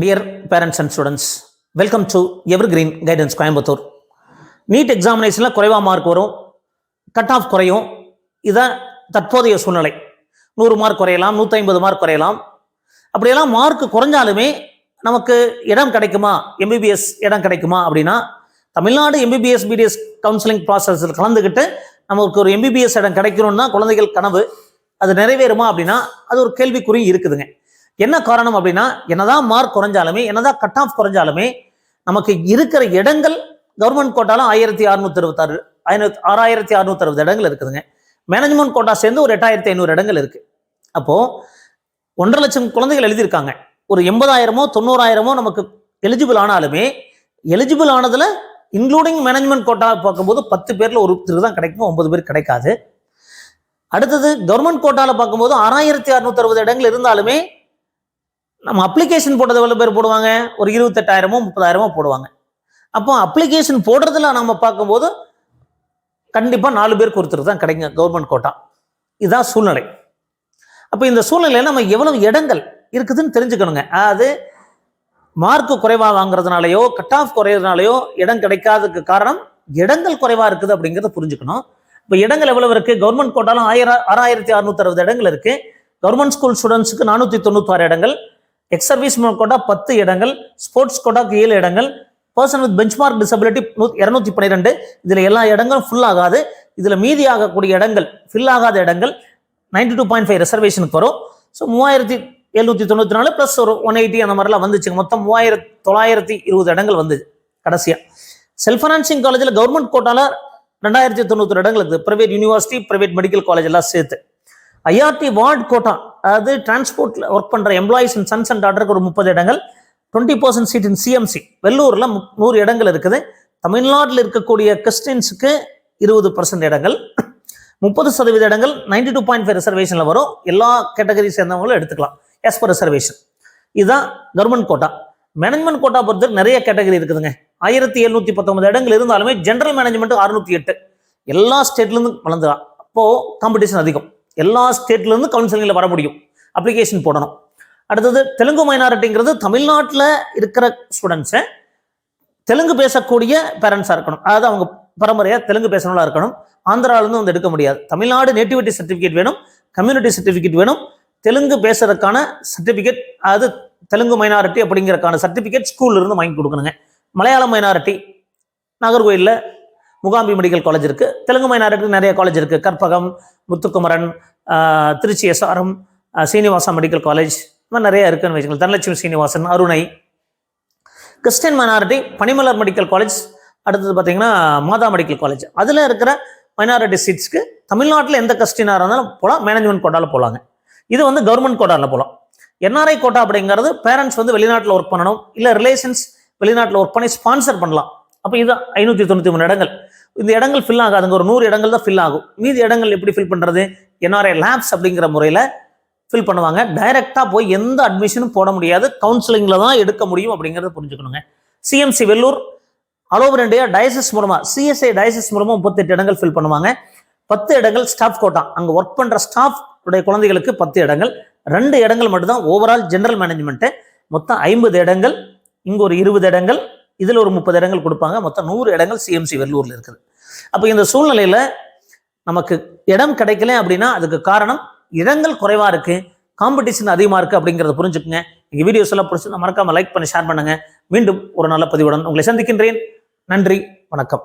Dear parents and students welcome to evergreen guidance Coimbatore NEET எக்ஸாமினேஷனில் குறைவாக mark வரும் cut off குறையும். இதான் தற்போதைய சூழ்நிலை. நூறு மார்க் குறையலாம் நூற்றி ஐம்பது மார்க் குறையலாம். அப்படியெல்லாம் மார்க் குறைஞ்சாலுமே நமக்கு இடம் கிடைக்குமா? எம்பிபிஎஸ் இடம் கிடைக்குமா அப்படின்னா தமிழ்நாடு எம்பிபிஎஸ் பிடிஎஸ் கவுன்சிலிங் ப்ராசஸில் கலந்துக்கிட்டு நமக்கு ஒரு எம்பிபிஎஸ் இடம் கிடைக்கணும்னு தான் குழந்தைகள் கனவு. அது நிறைவேறுமா அப்படின்னா அது ஒரு கேள்விக்குறி இருக்குதுங்க. என்ன காரணம் அப்படின்னா என்னதான் மார்க் குறைஞ்சாலுமே என்னதான் கட் ஆஃப் குறைஞ்சாலுமே நமக்கு இருக்கிற இடங்கள் கவர்மெண்ட் கோட்டாலும் ஆயிரத்தி அறுநூத்தி அறுபத்தாறு ஐநூத்தி ஆறாயிரத்தி அறுநூத்தி அறுபது இடங்கள் இருக்குதுங்க. மேனேஜ்மெண்ட் கோட்டா சேர்ந்து ஒரு எட்டாயிரத்தி ஐநூறு இடங்கள் இருக்கு. அப்போ ஒன்றரை லட்சம் குழந்தைகள் எழுதியிருக்காங்க. ஒரு எண்பதாயிரமோ தொண்ணூறாயிரமோ நமக்கு எலிஜிபிள் ஆனாலுமே எலிஜிபிள் ஆனதுல இன்க்ளூடிங் மேனேஜ்மெண்ட் கோட்டா பார்க்கும்போது பத்து பேர்ல ஒருத்தருக்கு தான் கிடைக்கும் ஒன்பது பேர் கிடைக்காது. அடுத்தது கவர்மெண்ட் கோட்டால பார்க்கும்போது ஆறாயிரத்தி அறுநூத்தி அறுபது இடங்கள் இருந்தாலுமே நம்ம அப்ளிகேஷன் போட்டது எவ்வளோ பேர் போடுவாங்க? ஒரு இருபத்தெட்டாயிரமோ முப்பதாயிரமோ போடுவாங்க. அப்போ அப்ளிகேஷன் போடுறதுல நம்ம பார்க்கும்போது கண்டிப்பாக நாலு பேர் ஒருத்தர் தான் கிடைக்கும் கவர்மெண்ட் கோட்டா இதுதான் சூழ்நிலை. அப்போ இந்த சூழ்நிலையில் நம்ம எவ்வளவு இடங்கள் இருக்குதுன்னு தெரிஞ்சுக்கணுங்க. அதாவது மார்க் குறைவாக வாங்குறதுனாலையோ கட் ஆஃப் குறையிறதுனாலையோ இடம் கிடைக்காததுக்கு காரணம் இடங்கள் குறைவாக இருக்குது அப்படிங்கிறத புரிஞ்சுக்கணும். இப்போ இடங்கள் எவ்வளவு இருக்குது கவர்மெண்ட் கோட்டாலும் ஆயிரம் ஆறாயிரத்தி அறுநூத்தி அறுபது இடங்கள் இருக்குது கவர்மெண்ட் ஸ்கூல் ஸ்டூடெண்ட்ஸுக்கு நானூற்றி தொண்ணூத்தாறு இடங்கள். எக்ஸ் சர்வீஸ் கோட்டா பத்து இடங்கள் ஸ்போர்ட்ஸ் கோட்டாக்கு ஏழு இடங்கள் பர்சன் வித் பெஞ்ச்மார்க் டிசபிலிட்டி இரநூத்தி பன்னிரெண்டு. இதில் எல்லா இடங்களும் ஃபுல் ஆகாது. இதில் மீதி ஆகக்கூடிய இடங்கள் ஃபில் ஆகாத இடங்கள் நைன்டி டூ பாயிண்ட் ஃபைவ் ரிசர்வேஷனுக்கு வரும். ஸோ மூவாயிரத்தி எழுநூற்றி தொண்ணூற்றி நாலு ப்ளஸ் ஒரு ஒன் எயிட்டி அந்த மாதிரிலாம் வந்துச்சுங்க மொத்தம் மூவாயிரத்தி தொள்ளாயிரத்தி இருபது இடங்கள் வந்தது கடைசியாக செல்ஃப் ஃபைனான்சிங் காலேஜில் கவர்மெண்ட் கோட்டால ரெண்டாயிரத்தி தொண்ணூற்றி இடங்கள் இருக்குது. Private university private medical college எல்லாம் சேர்த்து. ஐஆர்டி வார்டு கோட்டா அதாவது டிரான்ஸ்போர்ட்ல ஒர்க் பண்ணுற எம்ப்ளாயிஸ் இன் சன்ஸ் அண்ட் டாட்டருக்கு ஒரு முப்பது இடங்கள். Twenty percent seat in CMC வெள்ளூரில் நூறு இடங்கள் இருக்குது. தமிழ்நாட்டில் இருக்கக்கூடிய கிறிஸ்டின்ஸுக்கு இருபது பர்சன்ட் இடங்கள். முப்பது சதவீத இடங்கள் நைன்டி டூ பாயிண்ட் ஃபைவ் ரிசர்வேஷனில் வரும். எல்லா கேட்டகரி சேர்ந்தவங்களும் எடுத்துக்கலாம். எஸ் பர் ரிசர்வேஷன் இதுதான் கவர்மெண்ட் கோட்டா மேனேஜ்மெண்ட் கோட்டா பொறுத்தவரை நிறைய கேட்டகரி இருக்குதுங்க. ஆயிரத்தி எழுநூத்தி பத்தொன்பது இடங்கள் இருந்தாலுமே ஜென்ரல் மேனேஜ்மெண்ட் அறுநூத்தி எட்டு. எல்லா ஸ்டேட்லேருந்து வளர்ந்துடலாம். அப்போது காம்படிஷன் அதிகம். எல்லா ஸ்டேட்லேருந்து கவுன்சிலிங்கில் வர முடியும். அப்ளிகேஷன் போடணும். அடுத்தது தெலுங்கு மைனாரிட்டிங்கிறது தமிழ்நாட்டில் இருக்கிற ஸ்டூடெண்ட்ஸை தெலுங்கு பேசக்கூடிய பேரண்ட்ஸாக இருக்கணும். அதாவது அவங்க பரம்பரையாக தெலுங்கு பேசணும்லாம் இருக்கணும். ஆந்திராவிலேருந்து வந்து எடுக்க முடியாது. தமிழ்நாடு நேட்டிவிட்டி சர்டிஃபிகேட் வேணும். கம்யூனிட்டி சர்டிஃபிகேட் வேணும். தெலுங்கு பேசுறதுக்கான சர்டிஃபிகேட் அதாவது தெலுங்கு மைனாரிட்டி அப்படிங்கிறக்கான சர்டிஃபிகேட் ஸ்கூல்ல இருந்து வாங்கி கொடுக்கணுங்க. மலையாளம் மைனாரிட்டி நாகர்கோயிலில் முகாம்பி மெடிக்கல் காலேஜ் இருக்குது தெலுங்கு மைனாரிட்டி நிறைய காலேஜ் இருக்கு. Karpagam Muthukumaran Trichy SRM Srinivasa medical college இந்த மாதிரி நிறைய இருக்குன்னு வச்சுக்கோங்க. Dhanalakshmi Srinivasan Arunai. Christian minority Panimalar medical college அடுத்தது பார்த்தீங்கன்னா மாதா மெடிக்கல் காலேஜ் அதில் இருக்கிற மைனாரிட்டி சீட்ஸ்க்கு தமிழ்நாட்டில் எந்த கஸ்டினாக இருந்தாலும் போகலாம் மேனேஜ்மெண்ட் கோட்டாவில் போகலாங்க இது வந்து கவர்மெண்ட் கோட்டாவில் போகலாம் என்ஆர்ஐ கோட்டா அப்படிங்கிறது பேரண்ட்ஸ் வந்து வெளிநாட்டில் ஒர்க் பண்ணணும். இல்லை ரிலேஷன்ஸ் வெளிநாட்டில் ஒர்க் பண்ணி ஸ்பான்சர் பண்ணலாம். அப்போ இது ஐநூற்றி தொண்ணூற்றி மூணு இடங்கள். இந்த இடங்கள் ஃபில் ஆகாதுங்க. ஒரு நூறு இடங்கள் தான் ஃபில் ஆகும். மீதி இடங்கள் எப்படி ஃபில் பண்ணுறது என்ஆர்ஐ லேப்ஸ் அப்படிங்கிற முறையில் ஃபில் பண்ணுவாங்க. டைரெக்டாக போய் எந்த அட்மிஷனும் போட முடியாது. கவுன்சிலிங்கில் தான் எடுக்க முடியும் அப்படிங்கிறத புரிஞ்சுக்கணுங்க. CMC Vellore all over India diocese மூலமாக சிஎஸ்ஐ டயசிஸ் மூலமாக முப்பத்தெட்டு இடங்கள் ஃபில் பண்ணுவாங்க. பத்து இடங்கள் ஸ்டாஃப் கோட்டா அங்கே ஒர்க் பண்ணுற ஸ்டாஃப் உடைய குழந்தைகளுக்கு பத்து இடங்கள். ரெண்டு இடங்கள் மட்டும்தான் ஓவரால் ஜென்ரல் மேனேஜ்மெண்ட்டு மொத்தம் ஐம்பது இடங்கள். இங்கே ஒரு இருபது இடங்கள். இதில் ஒரு முப்பது இடங்கள் கொடுப்பாங்க. மொத்தம் நூறு இடங்கள் சிஎம்சி வெள்ளூரில் இருக்குது. அப்போ இந்த சூழ்நிலையில் நமக்கு இடம் கிடைக்கல அப்படின்னா அதுக்கு காரணம் இடங்கள் குறைவாக இருக்குது காம்படிஷன் அதிகமாக இருக்கு அப்படிங்கிறத புரிஞ்சுக்குங்க. எங்கள் வீடியோஸ் எல்லாம் பிடிச்சி மறக்காம லைக் பண்ணி ஷேர் பண்ணுங்கள் மீண்டும் ஒரு நல்ல பதிவுடன் உங்களை சந்திக்கின்றேன். நன்றி வணக்கம்.